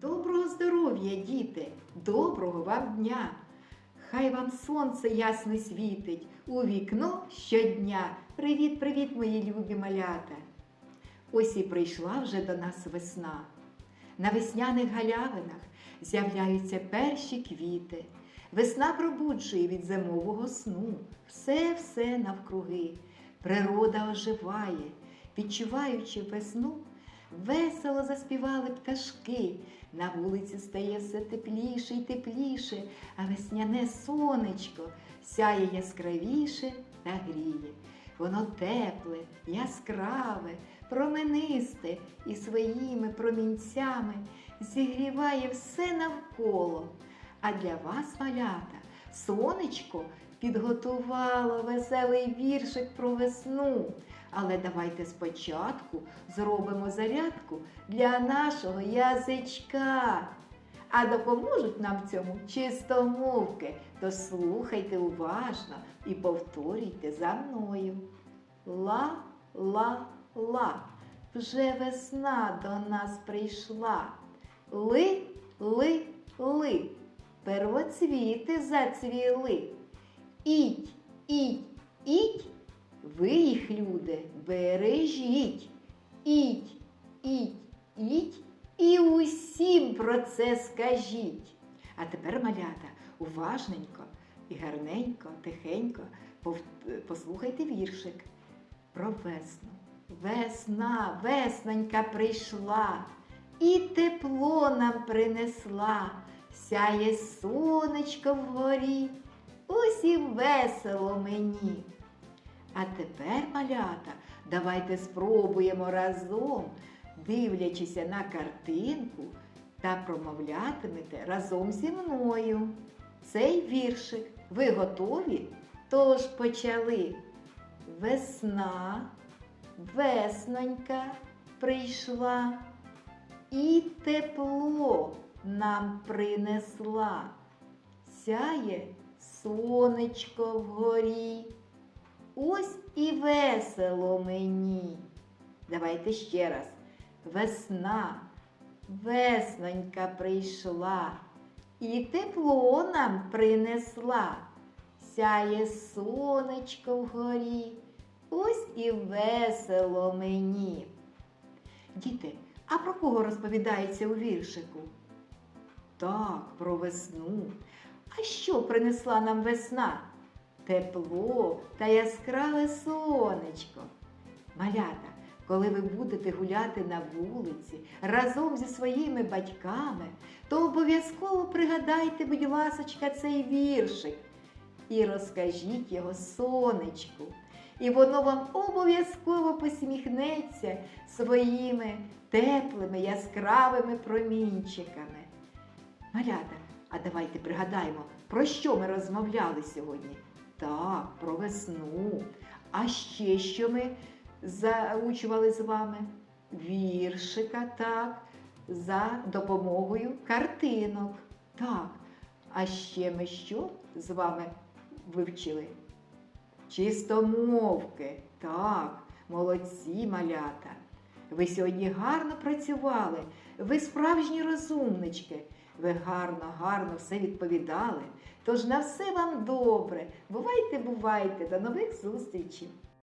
Доброго здоров'я, діти! Доброго вам дня! Хай вам сонце ясно світить у вікно щодня. Привіт, привіт, мої любі малята! Ось і прийшла вже до нас весна. На весняних галявинах з'являються перші квіти. Весна пробуджує від зимового сну. Все-все навкруги. Природа оживає, відчуваючи весну, весело заспівали пташки. На вулиці стає все тепліше й тепліше, а весняне сонечко сяє яскравіше та гріє. Воно тепле, яскраве, променисте і своїми промінцями зігріває все навколо. А для вас, малята, сонечко підготувало веселий віршик про весну. Але давайте спочатку зробимо зарядку для нашого язичка. А допоможуть нам в цьому чистомовки. То слухайте уважно і повторюйте за мною. Ла-ла-ла. Вже весна до нас прийшла. Ли-ли-ли. Первоцвіти зацвіли. Ідь, ідь, ідь. Ви їх, люди, бережіть. Ідь, ідь, ідь і усім про це скажіть. А тепер, малята, уважненько і гарненько, тихенько послухайте віршик про весну. Весна, веснонька прийшла і тепло нам принесла, сяє сонечко вгорі, усім весело мені. А тепер, малята, давайте спробуємо разом, дивлячися на картинку та промовлятимете разом зі мною. Цей віршик. Ви готові? Тож почали. Весна, веснонька прийшла і тепло нам принесла. Сяє сонечко вгорі. Ось і весело мені. Давайте ще раз. Весна, веснонька прийшла, і тепло нам принесла. Сяє сонечко вгорі, ось і весело мені. Діти, а про кого розповідається у віршику? Так, про весну. А що принесла нам весна? Тепло та яскраве сонечко. Малята, коли ви будете гуляти на вулиці разом зі своїми батьками, то обов'язково пригадайте, будь ласочка, цей віршик і розкажіть його сонечку. І воно вам обов'язково посміхнеться своїми теплими яскравими промінчиками. Малята, а давайте пригадаємо, про що ми розмовляли сьогодні. Так, про весну. А ще що ми заучували з вами? Віршика, так, за допомогою картинок. Так. А ще ми що з вами вивчили? Чистомовки. Так, молодці малята. Ви сьогодні гарно працювали. Ви справжні розумнички. Ви гарно, гарно все відповідали. Тож на все вам добре. Бувайте, бувайте, до нових зустрічей!